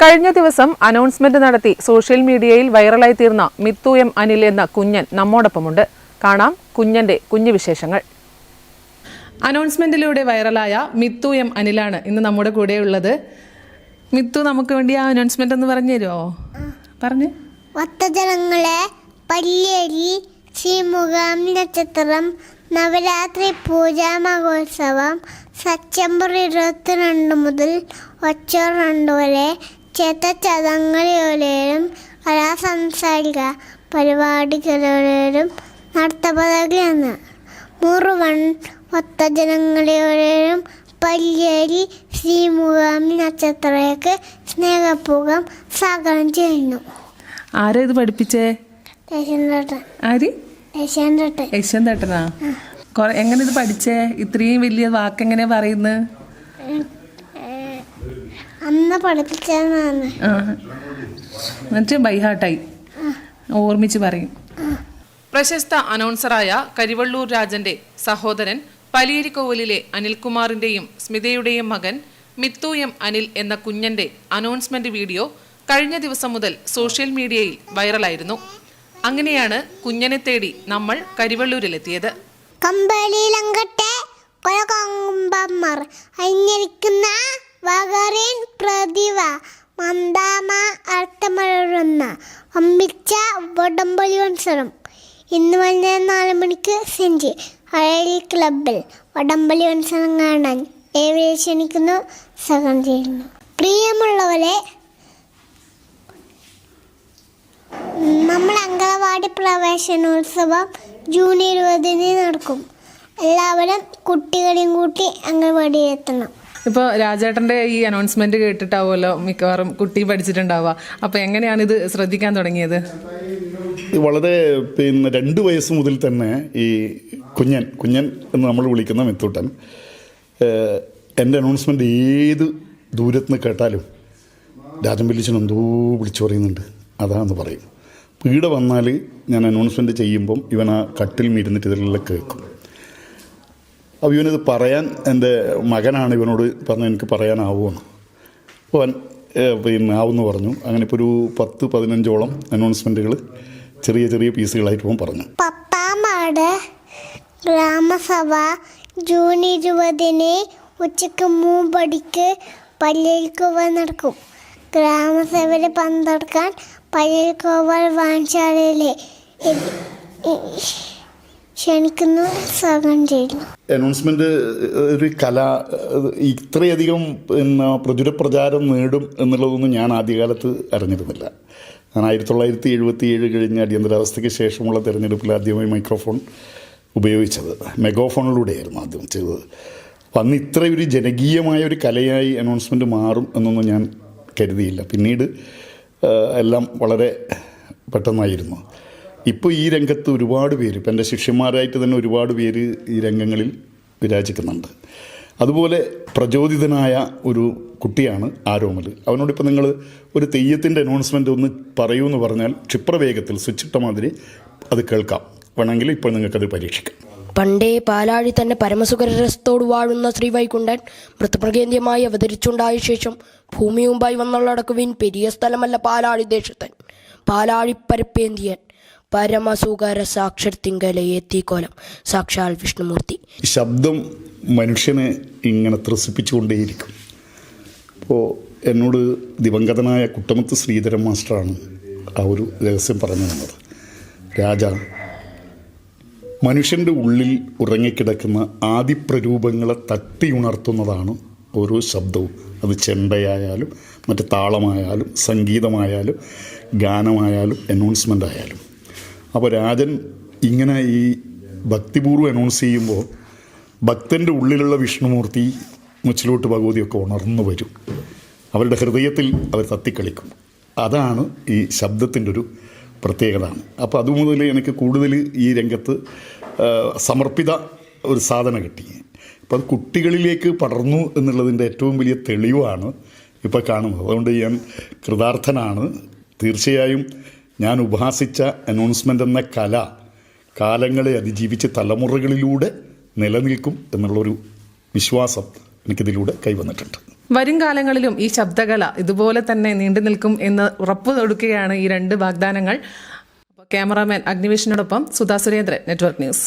കഴിഞ്ഞ ദിവസം അനൗൺസ്മെന്റ് നടത്തി സോഷ്യൽ മീഡിയയിൽ വൈറലായി തീർന്ന മിത്തു എം അനിൽ എന്ന കുഞ്ഞൻ നമ്മോടൊപ്പമുണ്ട്. കാണാം കുഞ്ഞന്റെ കുഞ്ഞു വിശേഷങ്ങൾ അനൗൺസ്മെന്റിലൂടെ വൈറലായ മിത്തു എം അനിലാണ് ഇന്ന് നമ്മുടെ കൂടെ ഉള്ളത് മിത്തു നമുക്ക് വേണ്ടി ആ അനൗൺസ്മെന്റ് ഒന്ന് പറഞ്ഞു തരുമോ പറഞ്ഞു. ഭക്തജനങ്ങളെ പല്ലേരി ശ്രീമുഖം നക്ഷത്രം നവരാത്രി പൂജാ മഹോത്സവം സെപ്റ്റംബർ ഇരുപത്തിരണ്ട് മുതൽ ഒക്ടോബർ രണ്ട് വരെ ക്ഷേത്ര ചടങ്ങുകളിലും കലാസാംസ്കാരിക പരിപാടികളിലും നടത്തപ്പെടുകയാണ്. മുഴുവൻ ഭക്തജനങ്ങളിലും പല്ലേരി ശ്രീമുഖം നക്ഷത്രയ്ക്ക് സ്നേഹപൂർവം സ്വാഗതം ചെയ്യുന്നു. ആരാ ഇത് പഠിപ്പിച്ചേ? ആര്? യശ്വന്തേട്ടനാ? എങ്ങനെ ഇത് പഠിച്ചേ? ഇത്രയും വലിയ വാക്കെങ്ങനെ പറയുന്നത്. എന്നിട്ട് ബൈഹാട്ടായി ഓർമ്മിച്ച് പറയും. പ്രശസ്ത അനൗൺസറായ കരിവള്ളൂർ രാജന്റെ സഹോദരൻ പലിയരിക്കോവിലിലെ അനിൽകുമാറിന്റെയും സ്മിതയുടെയും മകൻ മിത്തു എം അനിൽ എന്ന കുഞ്ഞന്റെ അനൗൺസ്മെന്റ് വീഡിയോ കഴിഞ്ഞ ദിവസം മുതൽ സോഷ്യൽ മീഡിയയിൽ വൈറലായിരുന്നു. അങ്ങനെയാണ് കുഞ്ഞനെ തേടി നമ്മൾ കരിവള്ളൂരിലെത്തിയത്. കമ്പളിയിലങ്കട്ടെ കൊലകൊമ്പമ്മർ അഴിഞ്ഞിരിക്കുന്ന വകറിൻ പ്രതിവ മന്ദാമ അർത്ഥമഴുന്ന അമ്പിച്ച വടംബലി മത്സരം ഇന്ന് വൈകുന്നേരം നാല് മണിക്ക് സെഞ്ച് അഴലി ക്ലബിൽ വടംപൊലി മത്സരം കാണാൻ ഏവരെ ക്ഷണിക്കുന്നു സഹം ചെയ്യുന്നു. പ്രിയമുള്ളവരെ നമ്മൾ അംഗനവാടി പ്രവേശനോത്സവം ജൂൺ ഇരുപതിന് നടക്കും. എല്ലാവരും കുട്ടികളെയും കൂട്ടി അംഗനവാടിയിൽ എത്തണം. ഇപ്പോൾ രാജേട്ടന്റെ ഈ അനൗൺസ്മെന്റ് കേട്ടിട്ടാവുമല്ലോ മിക്കവാറും കുട്ടി പഠിച്ചിട്ടുണ്ടാവുക. അപ്പൊ എങ്ങനെയാണ് ഇത് ശ്രദ്ധിക്കാൻ തുടങ്ങിയത്? വളരെ പിന്നെ രണ്ട് വയസ്സ് മുതൽ തന്നെ ഈ കുഞ്ഞൻ കുഞ്ഞൻ എന്ന് നമ്മൾ വിളിക്കുന്ന മെത്തൂട്ടൻ എന്റെ അനൗൺസ്മെന്റ് ഏത് ദൂരത്ത് നിന്ന് കേട്ടാലും രാജൻ വലിച്ചൻ എന്തോ വിളിച്ചു പറയുന്നുണ്ട്. അതാന്ന് പറയും. പീടെ വന്നാൽ ഞാൻ അനൗൺസ്മെന്റ് ചെയ്യുമ്പം ഇവൻ ആ കട്ടിൽ ഇരുന്നിട്ട് ഇതെല്ലാം കേൾക്കും. അപ്പോൾ ഇവനിത് പറയാൻ എന്റെ മകനാണ് ഇവനോട് പറഞ്ഞ എനിക്ക് പറയാനാവുമെന്ന്. അപ്പോൾ അവൻ പിന്നെ ആവുമെന്ന് പറഞ്ഞു. അങ്ങനെ ഇപ്പോൾ ഒരു പത്ത് പതിനഞ്ചോളം അനൗൺസ്മെന്റുകൾ ചെറിയ ചെറിയ പീസുകളായിട്ട് അവൻ പറഞ്ഞു. പപ്പാമാട് ഗ്രാമസഭ ജൂൺ ഇരുപതിന് ഉച്ചയ്ക്ക് മൂമ്പടിക്ക് പള്ളിയിൽക്കോവ നടക്കും. ഗ്രാമസഭയിൽ പങ്കെടുക്കാൻ പള്ളിയിൽക്കോവൽ വാൻശാലയിലെ ക്ഷണിക്കുന്നു സ്വാഗതം ചെയ്യുന്നു. അനൗൺസ്മെന്റ് ഒരു കല ഇത്രയധികം പിന്നെ പ്രചുരപ്രചാരം നേടും എന്നുള്ളതൊന്നും ഞാൻ ആദ്യകാലത്ത് അറിഞ്ഞിരുന്നില്ല. ഞാൻ ആയിരത്തി തൊള്ളായിരത്തി എഴുപത്തി ഏഴ് കഴിഞ്ഞ അടിയന്തരാവസ്ഥയ്ക്ക് ശേഷമുള്ള തെരഞ്ഞെടുപ്പിൽ ആദ്യമായി മൈക്രോഫോൺ ഉപയോഗിച്ചത്. മെഗാഫോണിലൂടെയായിരുന്നു ആദ്യം ചെയ്തത്. അന്ന് ഇത്ര ഒരു ജനകീയമായ ഒരു കലയായി അനൗൺസ്മെന്റ് മാറും എന്നൊന്നും ഞാൻ കരുതിയില്ല. പിന്നീട് എല്ലാം വളരെ പെട്ടെന്നായിരുന്നു. ഇപ്പോൾ ഈ രംഗത്ത് ഒരുപാട് പേര് ഇപ്പം എന്റെ ശിഷ്യന്മാരായിട്ട് തന്നെ ഒരുപാട് പേര് ഈ രംഗങ്ങളിൽ വിരാജിക്കുന്നുണ്ട്. അതുപോലെ പ്രചോദിതനായ ഒരു കുട്ടിയാണ് ആരോമൽ. അവനോട് ഇപ്പം നിങ്ങൾ ഒരു തെയ്യത്തിന്റെ അനൗൺസ്മെന്റ് ഒന്ന് പറയൂ എന്ന് പറഞ്ഞാൽ ക്ഷിപ്രവേഗത്തിൽ സ്വിച്ചിട്ട മാതിരി അത് കേൾക്കാം. വേണമെങ്കിൽ ഇപ്പോൾ നിങ്ങൾക്കത് പരീക്ഷിക്കാം. പണ്ടേ പാലാഴി തന്നെ പരമസുഖരസത്തോട് വാഴുന്ന ശ്രീ വൈകുണ്ഠൻ മൃതപ്രകേന്ദ്രമായി അവതരിച്ചുണ്ടായ ശേഷം ഭൂമിയുമ്പായി വന്നുള്ളടക്കുവിൻ പെരിയ സ്ഥലമല്ല പാലാഴി ദേശത്തൻ. പാലാഴി പരപ്പേന്തിയൻ. പരമസുഖര സാക്ഷരത്തിങ്കലെ എത്തിക്കോലം സാക്ഷാൽ വിഷ്ണുമൂർത്തി. ശബ്ദം മനുഷ്യനെ ഇങ്ങനെ ത്രസിപ്പിച്ചുകൊണ്ടേയിരിക്കും. അപ്പോൾ എന്നോട് ദിവംഗതനായ കുട്ടമത്ത് ശ്രീധരൻ മാസ്റ്ററാണ് ആ ഒരു രഹസ്യം പറഞ്ഞു തന്നത്. രാജ മനുഷ്യന്റെ ഉള്ളിൽ ഉറങ്ങിക്കിടക്കുന്ന ആദിപ്രരൂപങ്ങളെ തട്ടിയുണർത്തുന്നതാണ് ഓരോ ശബ്ദവും. അത് ചെണ്ടയായാലും മറ്റ് താളമായാലും സംഗീതമായാലും ഗാനമായാലും അനൗൺസ്മെന്റ് ആയാലും. അപ്പോൾ രാജൻ ഇങ്ങനെ ഈ ഭക്തിപൂർവം അനൗൺസ് ചെയ്യുമ്പോൾ ഭക്തന്റെ ഉള്ളിലുള്ള വിഷ്ണുമൂർത്തി മുച്ചിലോട്ട് ഭഗവതിയൊക്കെ ഉണർന്നു വരും. അവരുടെ ഹൃദയത്തിൽ അവർ തത്തിക്കളിക്കും. അതാണ് ഈ ശബ്ദത്തിന്റെ ഒരു പ്രത്യേകത അപ്പോൾ അതുമുതൽ എനിക്ക് കൂടുതൽ ഈ രംഗത്ത് സമർപ്പിത ഒരു സാധന കിട്ടി. അപ്പോൾ അത് കുട്ടികളിലേക്ക് പടർന്നു എന്നുള്ളതിന്റെ ഏറ്റവും വലിയ തെളിവാണ് ഇപ്പോൾ കാണുന്നത്. അതുകൊണ്ട് ഞാൻ കൃതാർത്ഥനാണ്. തീർച്ചയായും ഞാൻ ഉപാസിച്ച അനൗൺസ്മെന്റ് എന്ന കല കാലങ്ങളെ അതിജീവിച്ച് തലമുറകളിലൂടെ നിലനിൽക്കും എന്നുള്ളൊരു വിശ്വാസം എനിക്കിതിലൂടെ കൈവന്നിട്ടുണ്ട്. വരും കാലങ്ങളിലും ഈ ശബ്ദകല ഇതുപോലെ തന്നെ നീണ്ടു നിൽക്കും എന്ന് ഉറപ്പു കൊടുക്കുകയാണ് ഈ രണ്ട് വാഗ്ദാനങ്ങൾ. ക്യാമറാമാൻ അഗ്നിവേഷിനോടൊപ്പം സുധാ സുരേന്ദ്രൻ നെറ്റ്വർക്ക് ന്യൂസ്